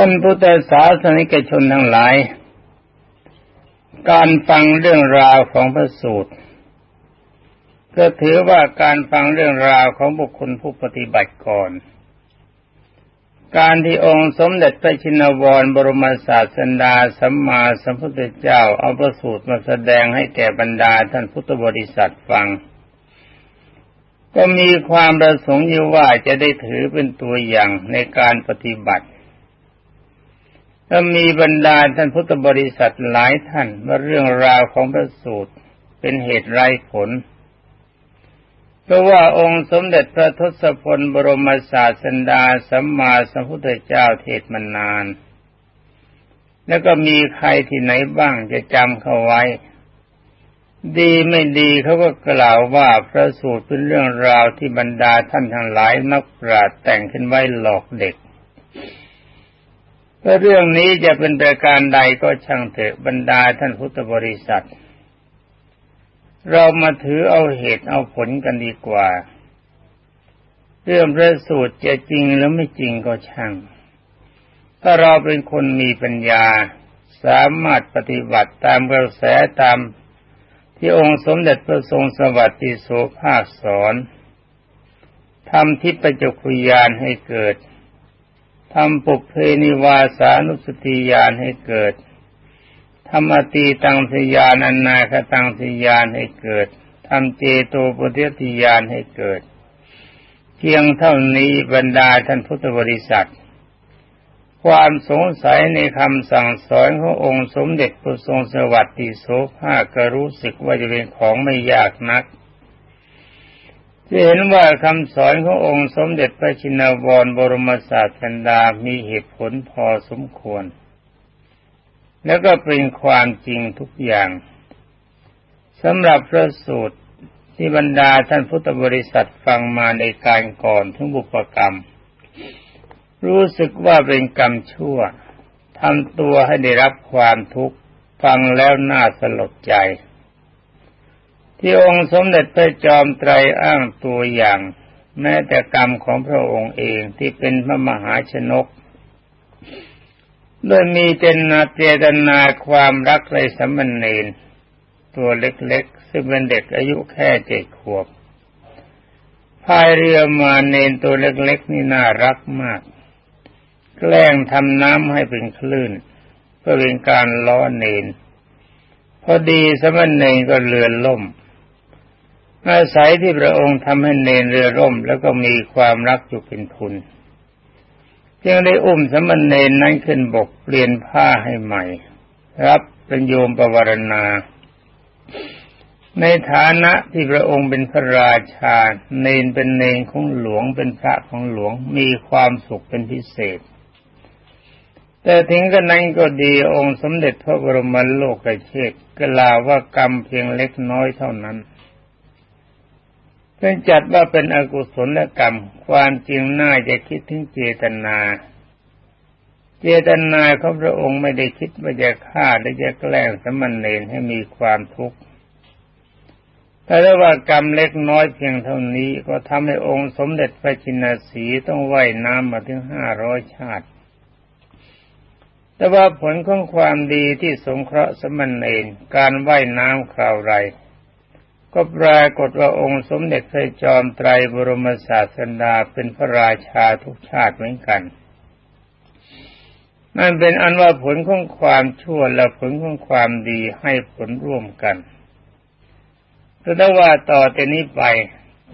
ท่านพุทธศาสนิกชนทั้งหลาย การฟังเรื่องราวของพระสูตร ก็ถือว่าการฟังเรื่องราวของบุคคลผู้ปฏิบัติก่อน การที่องค์สมเด็จพระชินวรบรมศาสดาสัมมาสัมพุทธเจ้าเอาพระสูตรมาแสดงให้แก่บรรดาท่านพุทธบริษัทฟัง ก็มีความประสงค์อยู่ว่าจะได้ถือเป็นตัวอย่างในการปฏิบัติ และมีบรรดาท่านพุทธบริษัทหลายท่านว่าเรื่องราวของพระสูตรเป็นเหตุไร้ผล เพราะว่าองค์สมเด็จพระทศพลบรมศาสดาสัมมาสัมพุทธเจ้าเทศมานาน แล้วก็มีใครที่ไหนบ้างจะจำเขาไว้ ดีไม่ดีเขาก็กล่าวว่าพระสูตรเป็นเรื่องราวที่บรรดาท่านทั้งหลายนักปราชญ์แต่งขึ้นไว้หลอกเด็ก ถ้าเรื่องนี้จะเป็นประการใดก็ช่างเถอะบรรดาท่านพุทธบริษัท เรามาถือเอาเหตุเอาผลกันดีกว่า เรื่องพระสูตรจะจริงหรือไม่จริงก็ช่าง ถ้าเราเป็นคนมีปัญญาสามารถปฏิบัติตามกระแสตามที่องค์สมเด็จพระทรงสวัสดิโสภาคสอนทำทิพยจุคุยานให้เกิด ทำปุเพนิวาสานุสติญาณให้เกิดทำอตีตังสยานอนาคตังสยานให้เกิดทำเจโตปเทติญาณให้เกิด เพียงเท่านี้บรรดาท่านพุทธบริษัท ความสงสัยในคำสั่งสอนขององค์สมเด็จพระทรงสวัสดิโสภาก็รู้สึกว่าจะเป็นของไม่ยากนัก จะเห็นว่าคำสอนขององค์สมเด็จพระชินวรบรมศาสดามีเหตุผลพอสมควร แล้วก็เป็นความจริงทุกอย่างสำหรับพระสูตรที่บรรดาท่านพุทธบริษัทฟังมาในการก่อนทั้งบุปกรรม รู้สึกว่าเป็นกรรมชั่วทำตัวให้ได้รับความทุกข์ ฟังแล้วน่าสลดใจ ที่องค์สมเด็จพระจอมไตรอ้างตัวอย่าง แม้แต่กรรมของพระองค์เองที่เป็นพระมหาชนกโดยมีเจตนาเจตนาความรักในสัมมเนนตัวเล็กๆ ซึ่งเป็นเด็กอายุแค่เจ็ดขวบพายเรือมาเนนตัวเล็กๆ นี่น่ารักมาก แกล้งทำน้ำให้เป็นคลื่น เพื่อเป็นการล้อเนน พอดีสมณเณรก็เรือนล่ม อาศัยที่พระองค์ทำให้เนรเรือร่ม แล้วก็มีความรักอยู่เป็นทุนจึงได้อุ้มสมณเณรนั้นขึ้นบกเปลี่ยนผ้าให้ใหม่ รับเป็นโยมประวรณา ในฐานะที่พระองค์เป็นพระราชา เนนเป็นเนนของหลวงเป็นพระของหลวงมีความสุขเป็นพิเศษ แต่ถึงกระนั้นก็ดีองค์สมเด็จพระบรมโลกเชษกล่าวว่ากรรมเพียงเล็กน้อยเท่านั้น เป็นจัดว่าเป็นอกุศลกรรม ความจริงน่าจะคิดถึงเจตนา เจตนาของพระองค์ไม่ได้คิดว่าจะฆ่าหรือจะแกล้งสมณเณรให้มีความทุกข์แต่ว่ากรรมเล็กน้อยเพียงเท่านี้ก็ทำให้องค์สมเด็จพระจินสีต้องว่ายน้ำมาถึงห้าร้อยชาติ แต่ว่าผลของความดีที่สงเคราะห์สมณเณรการว่ายน้ำคราวไร ก็ปรากฏว่าองค์สมเด็จพระจอมไตรบรมศาสดาเป็นพระราชาทุกชาติเหมือนกันนั่นเป็นอันว่าผลของความชั่วและผลของความดีให้ผลร่วมกันแต่ว่าต่อแต่นี้ไป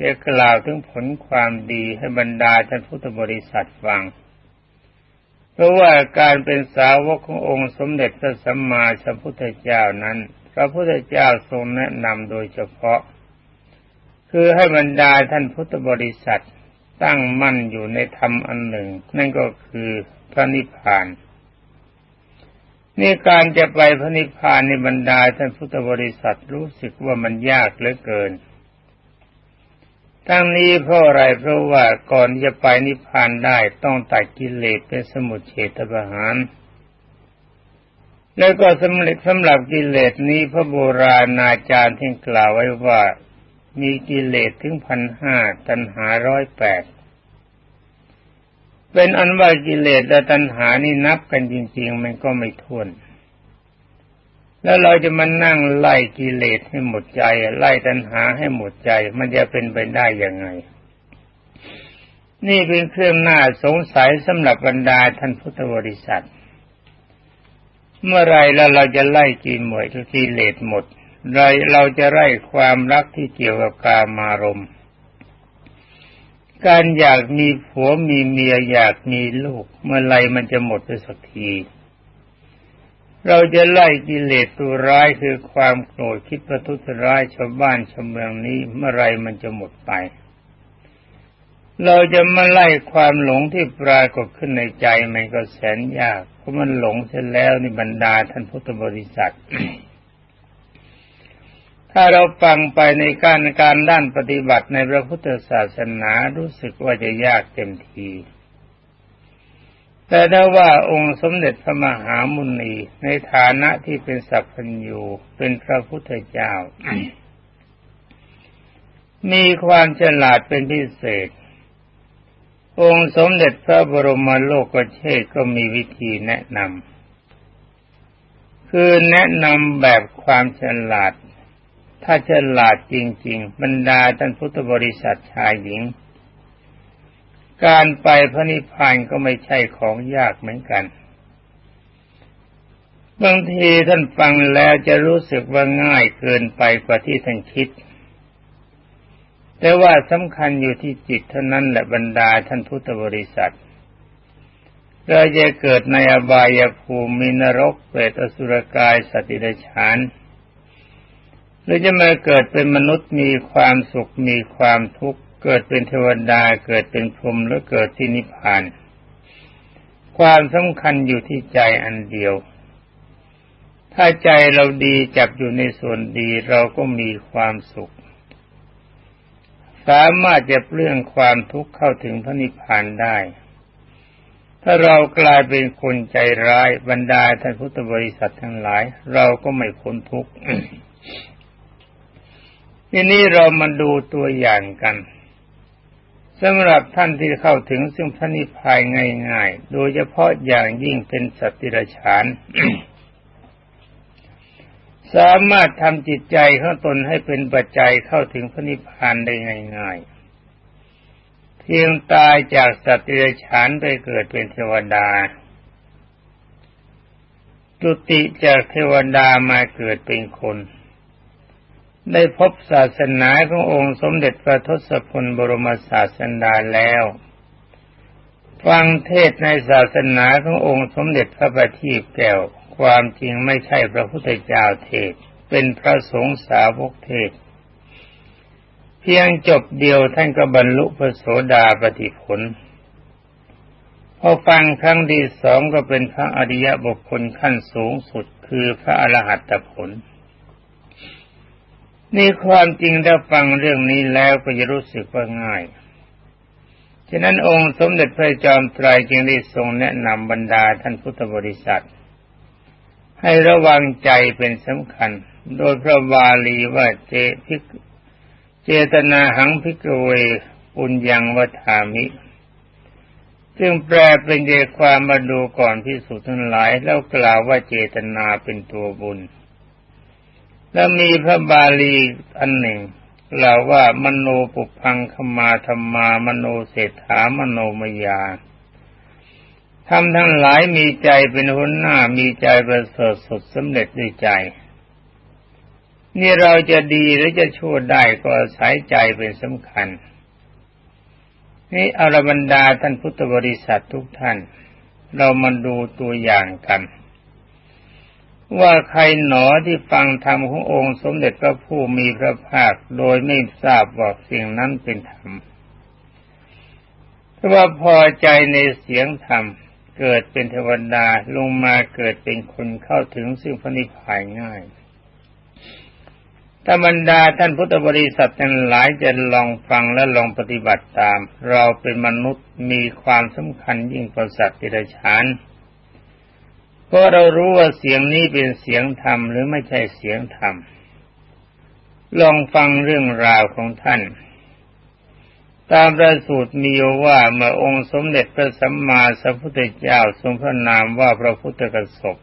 จะกล่าวถึงผลความดีให้บรรดาท่านพุทธบริษัทฟัง เพราะว่าการเป็นสาวกขององค์สมเด็จพระสัมมาสัมพุทธเจ้านั้น พระพุทธเจ้าทรงแนะนำโดยเฉพาะ คือให้บรรดาท่านพุทธบริษัทตั้งมั่นอยู่ในธรรมอันหนึ่ง นั่นก็คือพระนิพพานนี่การจะไปพระนิพพานในบรรดาท่านพุทธบริษัทรู้สึกว่ามันยากเหลือเกิน ทั้งนี้เพราะอะไรเพราะว่าก่อนจะไปนิพพานได้ต้องตัดกิเลสเป็นสมุทเฉทประหาร แล้วก็สำเร็จสำหรับกิเลสนี้พระโบราณอาจารย์ที่กล่าวไว้ว่ามีกิเลสถึงพันห้าตันหาร้อยแปดเป็นอันว่ากิเลสและตัณหานี่นับกันจริง ๆ มันก็ไม่ท้วน แล้วเราจะมานั่งไล่กิเลสให้หมดใจ ไล่ตัณหาให้หมดใจ มันจะเป็นไปได้ยังไง นี่เป็นเครื่องหน่าสงสัยสำหรับบรรดาท่านพุทธบริษัท เมื่อไรแล้วเราจะไล่กินหมดกิเลสหมดไรเราจะไล่ความรักที่เกี่ยวกับกามารมณ์การอยากมีผัวมีเมียอยากมีลูก เมื่อไรมันจะหมดไปสักที เราจะไล่กิเลสตัวร้ายคือความโกรธคิดประทุษร้ายชาวบ้านชาวเมืองนี้เมื่อไรมันจะหมดไป เราจะมาไล่ความหลงที่ปรากฏขึ้นในใจมันก็แสนยาก เพราะมันหลงเสร็จแล้วในบรรดาท่านพุทธบริษัท ถ้าเราฟังไปในการการด้านปฏิบัติในพระพุทธศาสนารู้สึกว่าจะยากเต็มที แต่ถ้าว่าองค์สมเด็จพระมหามุนีในฐานะที่เป็นสัพพัญญูเป็นพระพุทธเจ้า มีความฉลาดเป็นพิเศษ องค์สมเด็จพระบรมโลกเชษก็มีวิธีแนะนำคือแนะนำแบบความฉลาด ถ้าฉลาดจริง ๆ บรรดาท่านพุทธบริษัทชายหญิง การไปพระนิพพานก็ไม่ใช่ของยากเหมือนกันบางทีท่านฟังแล้วจะรู้สึกว่าง่ายเกินไปกว่าที่ท่านคิด แต่ว่าสำคัญอยู่ที่จิตเท่านั้นแหละบรรดาท่านพุทธบริษัทเราจะเกิดในอบายภูมินรกเปรตอสุรกายสติเดชานหรือจะมาเกิดเป็นมนุษย์มีความสุขมีความทุกข์เกิดเป็นเทวดาเกิดเป็นพรหมหรือเกิดที่นิพพาน ความสำคัญอยู่ที่ใจอันเดียว ถ้าใจเราดีจับอยู่ในส่วนดีเราก็มีความสุข สามารถจะเปลื้องความทุกข์เข้าถึงพระนิพพานได้ ถ้าเรากลายเป็นคนใจร้ายบรรดาท่านพุทธบริษัททั้งหลาย เราก็ไม่พ้นทุกข์ทีนี้เรามาดูตัวอย่างกันสำหรับท่านที่เข้าถึงซึ่งพระนิพพานง่าย ๆ โดยเฉพาะอย่างยิ่งเป็นสัตติรฉาน สามารถทำจิตใจของตนให้เป็นปัจจัยเข้าถึงพระนิพพานได้ง่ายๆ เพียงตายจากสัตติรฉานไปเกิดเป็นเทวดาจุติจากเทวดามาเกิดเป็นคน ได้พบศาสนาขององค์สมเด็จพระทศพลบรมศาสดาแล้ว ฟังเทศในศาสนาขององค์สมเด็จพระบัณฑิตแก้ว ความจริงไม่ใช่พระพุทธเจ้าเทศ เป็นพระสงฆ์สาวกเทศ เพียงจบเดียวท่านก็บรรลุพระโสดาปฏิผล พอฟังครั้งที่สองก็เป็นพระอริยบุคคลขั้นสูงสุดคือพระอรหัตผลนี่ความจริงถ้าฟังเรื่องนี้แล้วก็จะรู้สึกว่าง่าย ฉะนั้นองค์สมเด็จพระจอมไตรจึงได้ทรงแนะนำบรรดาท่านพุทธบริษัท ให้ระวังใจเป็นสำคัญ โดยพระบาลีว่าเจพิกเจตนาหังพิกเวปุญญังวัฏามิ ซึ่งแปลเป็นใจความมาดูก่อนพิสุทั้งหลาย แล้วกล่าวว่าเจตนาเป็นตัวบุญ แล้วมีพระบาลีอันหนึ่งกล่าวว่ามโนปุพังขมาธรรมามโนเศรษฐามโนมยา ทำทั้งหลายมีใจเป็นหัวหน้ามีใจประเสริฐสุดสำเร็จด้วยใจ นี่เราจะดีหรือจะชั่วได้ก็อาศัยใจเป็นสำคัญ นี่อรบรรดาท่านพุทธบริษัททุกท่าน เรามาดูตัวอย่างกัน ว่าใครหนอที่ฟังธรรมขององค์สมเด็จพระผู้มีพระภาคโดยไม่ทราบว่าสิ่งนั้นเป็นธรรมถ้าว่าพอใจในเสียงธรรม เกิดเป็นเทวดาลงมาเกิดเป็นคนเข้าถึงซึ่งพระนิพพานง่ายถ้าบรรดาท่านพุทธบริษัททั้งหลายจะลองฟังและลองปฏิบัติตาม เราเป็นมนุษย์มีความสำคัญยิ่งกว่าสัตว์ติรฉานเพราะเรารู้ว่าเสียงนี้เป็นเสียงธรรมหรือไม่ใช่เสียงธรรมลองฟังเรื่องราวของท่าน ตามประสูตรมีว่าเมื่อองค์สมเด็จพระสัมมาสัมพุทธเจ้าทรงพระนามว่าพระพุทธกสบ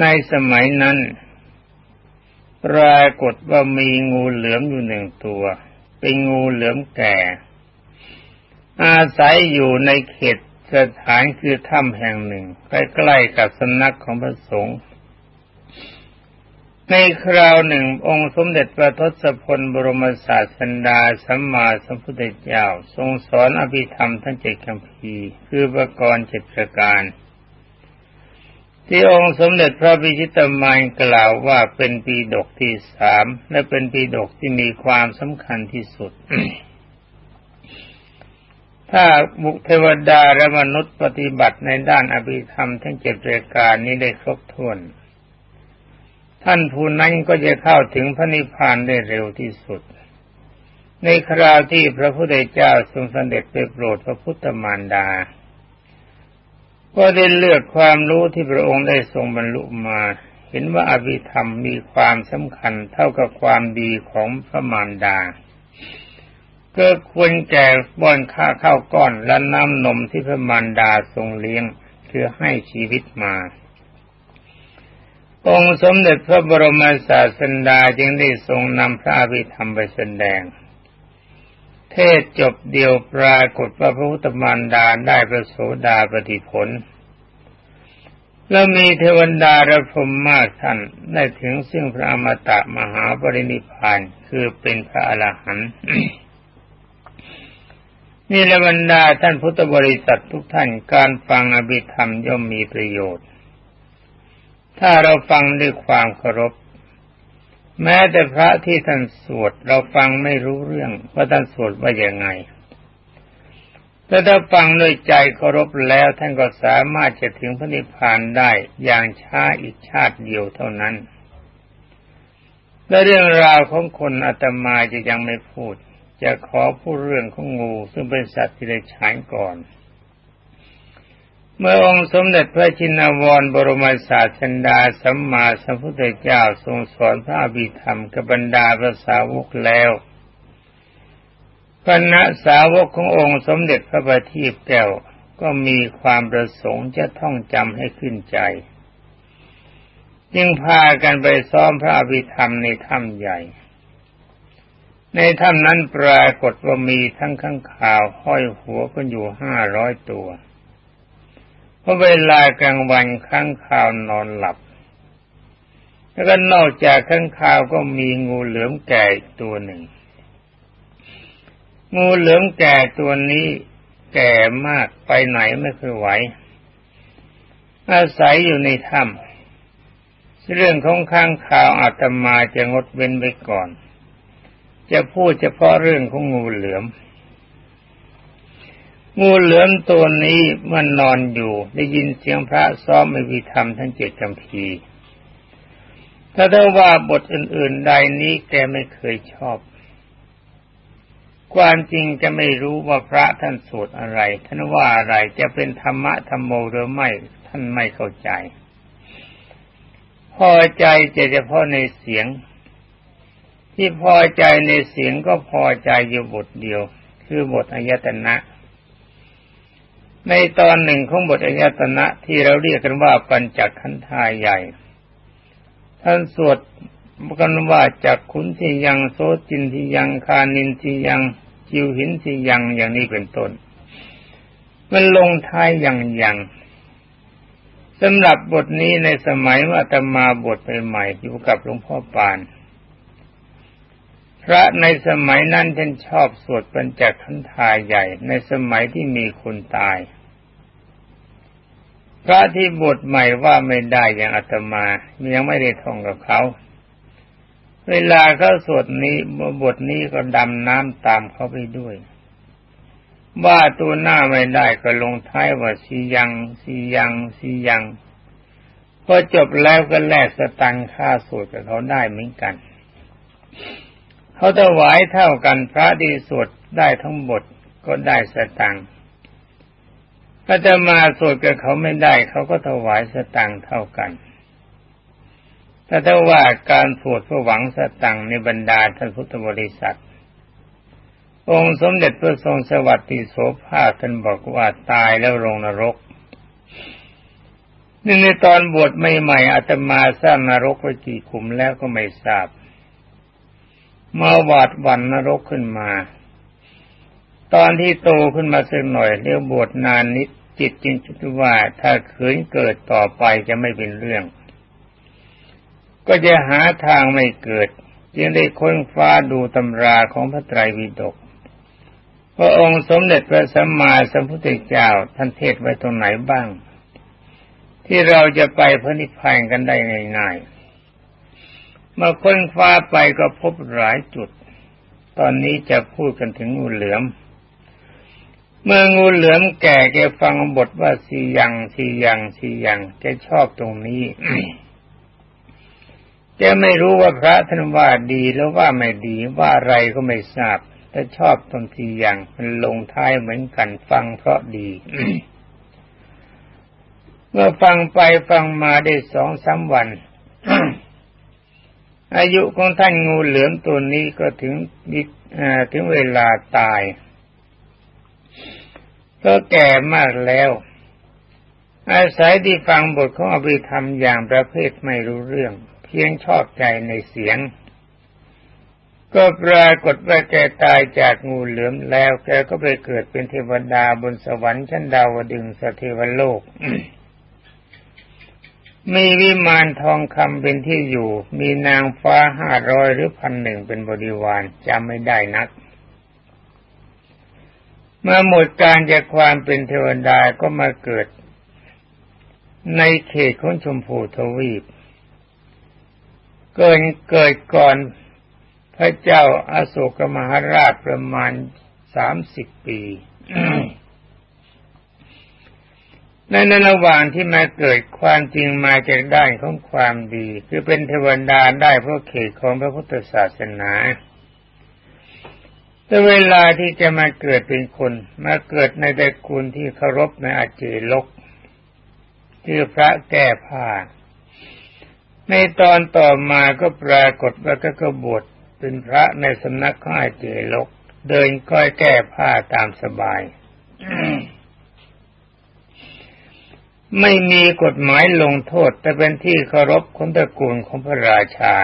ในสมัยนั้นปรากฏว่ามีงูเหลือมอยู่หนึ่งตัว เป็นงูเหลือมแก่ อาศัยอยู่ในเขตสถานคือถ้ำแห่งหนึ่ง ใกล้ๆกับสำนักของพระสงฆ์ ในคราวหนึ่งองค์สมเด็จพระทศพลบรมศาสดาสัมมาสัมพุทธเจ้า ทรงสอนอภิธรรมทั้งเจ็ดคำพีคือประกรณ์เจ็ดประการ ที่องค์สมเด็จพระพิชิตมารกล่าวว่าเป็นปีดกที่สามและเป็นปีดกที่มีความสำคัญที่สุด ถ้าบุคเทวดาและมนุษย์ปฏิบัติในด้านอภิธรรมทั้งเจ็ดปรายการนี้ได้ครบถ้วน ท่านผู้นั้นก็จะเข้าถึงพระนิพพานได้เร็วที่สุด ในคราวที่พระพุทธเจ้าทรงเสด็จไปโปรดพระพุทธมารดา ก็ได้เลือกความรู้ที่พระองค์ได้ทรงบรรลุมา เห็นว่าอภิธรรมมีความสำคัญเท่ากับความดีของพระมารดาก็ควรแก่บ้อนข้าข้าวก้อนและน้ำนมที่พระมารดาทรงเลี้ยงคือให้ชีวิตมา องค์สมเด็จพระบรมศาสดาจึงได้ทรงนำพระอภิธรรมไปแสดง เทศจบเดียวปรากฏว่าพระพุทธมารดาได้ประโสดาปฏิผล แล้วมีเทวดาระพรมมากท่านได้ถึงซึ่งพระอมตะมหาปรินิพานคือเป็นพระอรหันต์นี่ละบรรดาท่านพุทธบริษัททุกท่านการฟังอภิธรรมย่อมมีประโยชน์ ถ้าเราฟังด้วยความเคารพ แม้แต่พระที่ท่านสวด เราฟังไม่รู้เรื่องว่าท่านสวดว่าอย่างไง แต่ถ้าฟังด้วยใจเคารพแล้วท่านก็สามารถจะถึงพระนิพพานได้อย่างช้าอีกชาติเดียวเท่านั้น และเรื่องราวของคนอาตมาจะยังไม่พูด จะขอพูดเรื่องของงูซึ่งเป็นสัตว์ที่ได้ฉายก่อน เมื่อองค์สมเด็จพระชินวรบรมศาสดาสัมมาสัมพุทธเจ้าทรงสอนพระอภิธรรมกับบรรดาพระสาวกแล้วคณะสาวกขององค์สมเด็จพระบัณฑิตแก้วก็มีความประสงค์จะท่องจำให้ขึ้นใจ จึงพากันไปซ้อมพระอภิธรรมในถ้ำใหญ่ ในถ้ำนั้นปรากฏว่ามีทั้งข้างข่าวห้อยหัวกันอยู่ห้าร้อยตัว เพราะเวลากลางวันข้างข่าวนอนหลับ แล้วก็นอกจากข้างข่าวก็มีงูเหลือมแก่ตัวหนึ่ง งูเหลือมแก่ตัวนี้แก่มากไปไหนไม่เคยไหว อาศัยอยู่ในถ้ำเรื่องของข้างข่าวอาตมาจะงดเว้นไว้ก่อน จะพูดเฉพาะเรื่องของงูเหลือม งูเหลือมตัวนี้มันนอนอยู่ ได้ยินเสียงพระซ้อมไม่วิธรรมทั้งเจ็ดจำพีถ้าได้ว่าบทอื่น ๆ ใดนี้แกไม่เคยชอบ ความจริงจะไม่รู้ว่าพระท่านสวดอะไร ท่านว่าอะไรจะเป็นธรรมะธรรมโมหรือไม่ท่านไม่เข้าใจ พอใจจะเฉพาะในเสียง ที่พอใจในเสียงก็พอใจอยู่บทเดียว คือบทอายตนะ ในตอนหนึ่งของบทอายตนะที่เราเรียกกันว่าปัญจขันธายใหญ่ ท่านสวดกันว่าจากขุนที่ยังโซจินที่ยังคานินที่ยังจิวหินที่ยังอย่างนี้เป็นต้น มันลงท้ายอย่างยังสำหรับบทนี้ในสมัยว่าตมาบทใหม่ๆอยู่กับหลวงพ่อปาน พระในสมัยนั้นท่านชอบสวดปัญจขันธายใหญ่ ในสมัยที่มีคนตาย พระที่บทใหม่ว่าไม่ได้อย่างอาตมายังไม่ได้ท่องกับเขา เวลาเขาสวดนี้บทนี้ก็ดำน้ำตามเขาไปด้วยว่าตัวหน้าไม่ได้ก็ลงท้ายว่าสียังสียังสียังพอจบแล้วก็แลกสตังค่าสวดกับเขาได้เหมือนกัน เขาถวายเท่ากันพระที่สวดได้ทั้งบทก็ได้สตังค์ถ้าจะมาสวดกับเขาไม่ได้เขาก็ถวายสตังค์เท่ากันถ้าถ้าว่าการสวดเพื่อหวังสตังค์ในบรรดาท่านพุทธบริษัท องค์สมเด็จพระทรงสวัสดิโสภาท่านบอกว่าตายแล้วลงนรกนี่ในตอนบวชใหม่ๆอาตมาสร้างนรกไว้กี่ขุมแล้วก็ไม่ทราบ มาหวาดวันนรกขึ้นมา ตอนที่โตขึ้นมาสักหน่อยเรียกบวชนานนิดจิตจึงคิดว่าถ้าขืนเกิดต่อไปจะไม่เป็นเรื่อง ก็จะหาทางไม่เกิด จึงได้ค้นฟ้าดูตำราของพระไตรปิฎกพระองค์สมเด็จพระสัมมาสัมพุทธเจ้าท่านเทศไว้ตรงไหนบ้าง ที่เราจะไปพระนิพพานกันได้ง่ายๆ มื่อค้นฟ้าไปก็พบหลายจุด ตอนนี้จะพูดกันถึงงูเหลือม เมื่องูเหลือมแก่แกฟังบทว่าสียังสียังสียังแกชอบตรงนี้แกไม่รู้ว่าพระท่านว่าดีแล้วว่าไม่ดีว่าอะไรก็ไม่ทราบ แต่ชอบตรงทีอย่างมันลงท้ายเหมือนกันฟังเพราะดีเมื่อฟังไปฟังมาได้สองสาวัน อายุของท่านงูเหลือมตัวนี้ก็ถึงถึงเวลาตาย ก็แก่มากแล้ว อาศัยที่ฟังบทของอภิธรรมอย่างประเภทไม่รู้เรื่อง เพียงชอบใจในเสียง ก็ปรากฏว่าแกตายจากงูเหลือมแล้ว แกก็ไปเกิดเป็นเทวดาบนสวรรค์ชั้นดาวดึงสเทวโลก มีวิมานทองคำเป็นที่อยู่ มีนางฟ้าห้าร้อยหรือพันหนึ่งเป็นบริวารจำไม่ได้นัก เมื่อหมดการจากความเป็นเทวดาก็มาเกิด ในเขตของชมพูทวีป เกิดเกิดก่อนพระเจ้าอาโศกมหาราชประมาณสามสิบปี ในในระหว่างที่มาเกิดความจริงมาจากด้านของความดี คือเป็นเทวดาได้เพราะเขตของพระพุทธศาสนาแต่เวลาที่จะมาเกิดเป็นคนมาเกิดในตระกูลที่เคารพในอาเจลกที่พระแก้ผ้า ในตอนต่อมาก็ปรากฏว่าก็กบฏเป็นพระในสำนักข้าเจลก เดินก้อยแก้ผ้าตามสบาย ไม่มีกฎหมายลงโทษ แต่เป็นที่เคารพคนตระกูลของพระราชา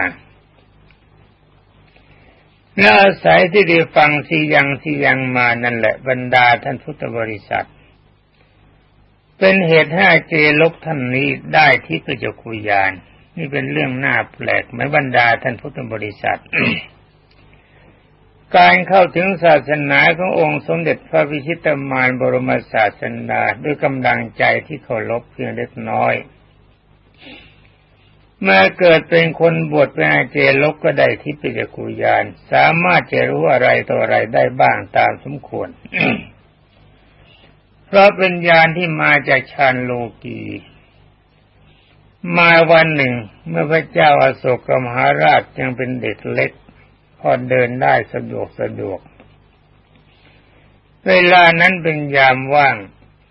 และอายที่ได้ฟังสียังสียังมานั่นแหละบรรดาท่านพุทธบริษัท เป็นเหตุให้เจลกท่านนี้ได้ที่ประจกุยาน นี่เป็นเรื่องน่าแปลกไหมบรรดาท่านพุทธบริษัท การเข้าถึงศาสนาขององค์สมเด็จพระวิชิตมารบรมศาสดาด้วยกำลังใจที่เคารพเพียงเล็กน้อยเมื่อเกิดเป็นคนบวชเป็นอาเจลกก็ได้ทิพยกุยาน สามารถจะรู้อะไรต่ออะไรได้บ้างตามสมควร เพราะเป็นญาณที่มาจากฌานโลกี มาวันหนึ่ง เมื่อพระเจ้าอาโศกมหาราชยังเป็นเด็กเล็ก พอเดินได้สะดวกสะดวก เวลานั้นเป็นยามว่าง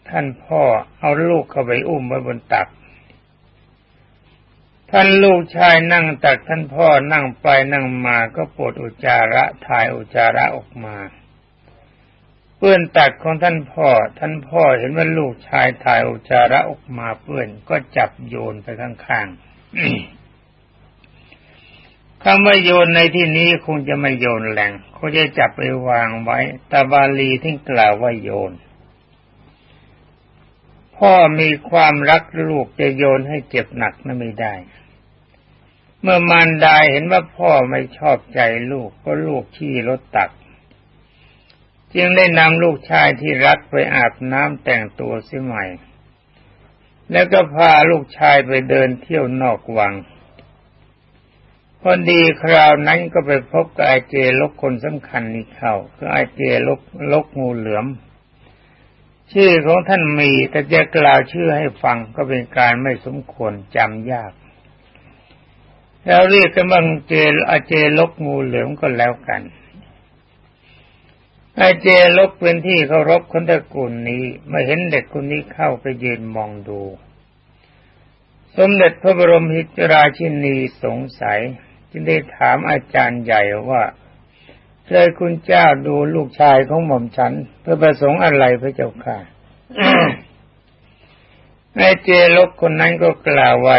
ท่านพ่อเอาลูกเข้าไปอุ้มไว้บนตัก ท่านลูกชายนั่งตักท่านพ่อนั่งไปนั่งมาก็ปวดอุจจาระถ่ายอุจจาระออกมาเปื้อนตักของท่านพ่อ ท่านพ่อเห็นว่าลูกชายถ่ายอุจจาระออกมาเปื้อนก็จับโยนไปข้างๆ คำว่าโยนในที่นี้คงจะไม่โยนแหลงคงจะจับไปวางไว้ตาบาลีที่กล่าวว่าโยน พ่อมีความรักลูกจะโยนให้เจ็บหนักนั้นไม่ได้ เมื่อมารดาเห็นว่าพ่อไม่ชอบใจลูกก็ลูกขี้รถตัก จึงได้นำลูกชายที่รักไปอาบน้ำแต่งตัวเสียใหม่ แล้วก็พาลูกชายไปเดินเที่ยวนอกวัง พอดีคราวนั้นก็ไปพบกับไอเจลกคนสำคัญนี่เข้าคือไอเจลกลกงูเหลือม ชื่อของท่านมีแต่จะกล่าวชื่อให้ฟังก็เป็นการไม่สมควรจำยาก แล้วเรียกกันว่าเจลอเจลกงูเหลือมก็แล้วกันไอเจลกเป็นที่เคารพคนตระกูลนี้มื่เห็นเด็กคนนี้เข้าไปยืนมองดู สมเด็จพระบรมหิจราชินีสงสัย จึงได้ถามอาจารย์ใหญ่ว่าเคยคุณเจ้าดูลูกชายของหม่อมฉันเพื่อประสงค์อะไรพระเจ้าค่ะในเจลกคนนั้นก็กล่าวว่า